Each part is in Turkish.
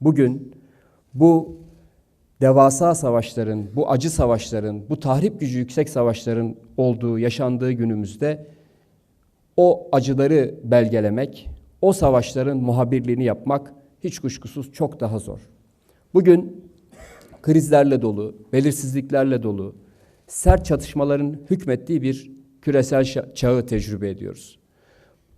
bugün bu devasa savaşların, bu acı savaşların, bu tahrip gücü yüksek savaşların olduğu, yaşandığı günümüzde o acıları belgelemek, o savaşların muhabirliğini yapmak hiç kuşkusuz çok daha zor. Bugün krizlerle dolu, belirsizliklerle dolu, sert çatışmaların hükmettiği bir küresel çağı tecrübe ediyoruz.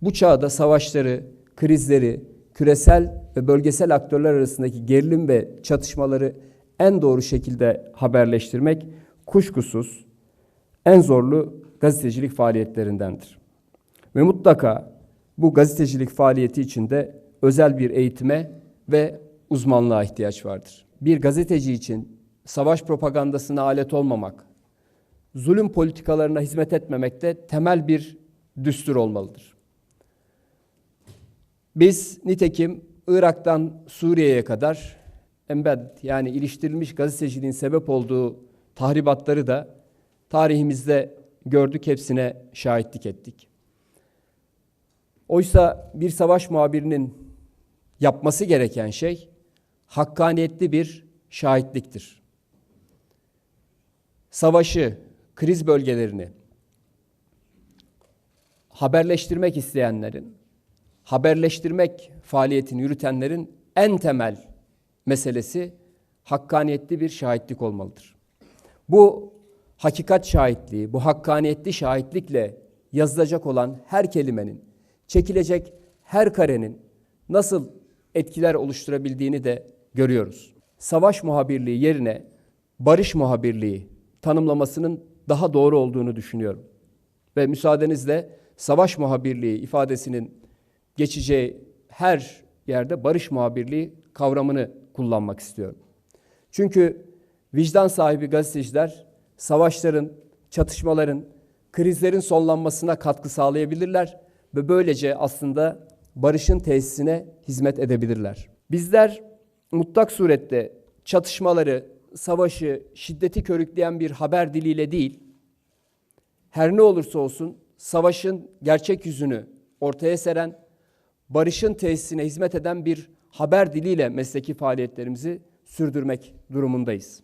Bu çağda savaşları, krizleri, küresel ve bölgesel aktörler arasındaki gerilim ve çatışmaları en doğru şekilde haberleştirmek kuşkusuz en zorlu gazetecilik faaliyetlerindendir. Ve mutlaka bu gazetecilik faaliyeti içinde özel bir eğitime ve uzmanlığa ihtiyaç vardır. Bir gazeteci için savaş propagandasına alet olmamak, zulüm politikalarına hizmet etmemek de temel bir düstur olmalıdır. Biz nitekim Irak'tan Suriye'ye kadar embed yani iliştirilmiş gazeteciliğin sebep olduğu tahribatları da tarihimizde gördük, hepsine şahitlik ettik. Oysa bir savaş muhabirinin yapması gereken şey hakkaniyetli bir şahitliktir. Savaşı, kriz bölgelerini haberleştirmek isteyenlerin, haberleştirmek faaliyetini yürütenlerin en temel meselesi hakkaniyetli bir şahitlik olmalıdır. Bu hakikat şahitliği, bu hakkaniyetli şahitlikle yazılacak olan her kelimenin, çekilecek her karenin nasıl etkiler oluşturabildiğini de görüyoruz. Savaş muhabirliği yerine barış muhabirliği tanımlamasının daha doğru olduğunu düşünüyorum. Ve müsaadenizle savaş muhabirliği ifadesinin geçeceği her yerde barış muhabirliği kavramını kullanmak istiyorum. Çünkü vicdan sahibi gazeteciler savaşların, çatışmaların, krizlerin sonlanmasına katkı sağlayabilirler ve böylece aslında barışın tesisine hizmet edebilirler. Bizler mutlak surette çatışmaları, savaşı, şiddeti körükleyen bir haber diliyle değil, her ne olursa olsun savaşın gerçek yüzünü ortaya seren, barışın tesisine hizmet eden bir haber diliyle mesleki faaliyetlerimizi sürdürmek durumundayız.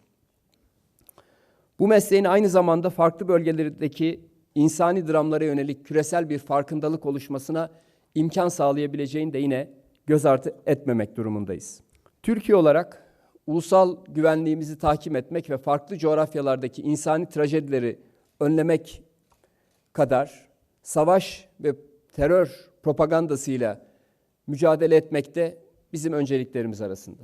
Bu mesleğin aynı zamanda farklı bölgelerdeki insani dramlara yönelik küresel bir farkındalık oluşmasına imkan sağlayabileceğini de yine göz ardı etmemek durumundayız. Türkiye olarak ulusal güvenliğimizi tahkim etmek ve farklı coğrafyalardaki insani trajedileri önlemek kadar savaş ve terör propagandasıyla mücadele etmekte bizim önceliklerimiz arasında.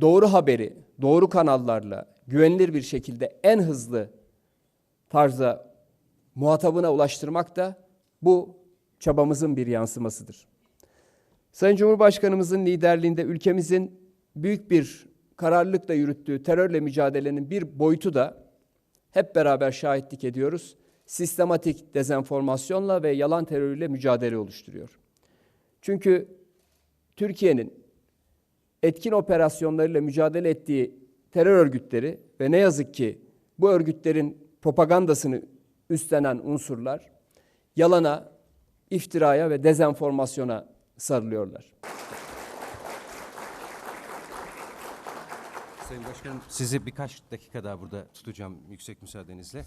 Doğru haberi, doğru kanallarla, güvenilir bir şekilde en hızlı tarzda muhatabına ulaştırmak da bu çabamızın bir yansımasıdır. Sayın Cumhurbaşkanımızın liderliğinde ülkemizin büyük bir kararlılıkla yürüttüğü terörle mücadelenin bir boyutu da hep beraber şahitlik ediyoruz. Sistematik dezenformasyonla ve yalan terörüyle mücadele oluşturuyor. Çünkü Türkiye'nin etkin operasyonlarıyla mücadele ettiği terör örgütleri ve ne yazık ki bu örgütlerin propagandasını üstlenen unsurlar yalana, iftiraya ve dezenformasyona sarılıyorlar. Sayın Başkanım sizi birkaç dakika daha burada tutacağım yüksek müsaadenizle.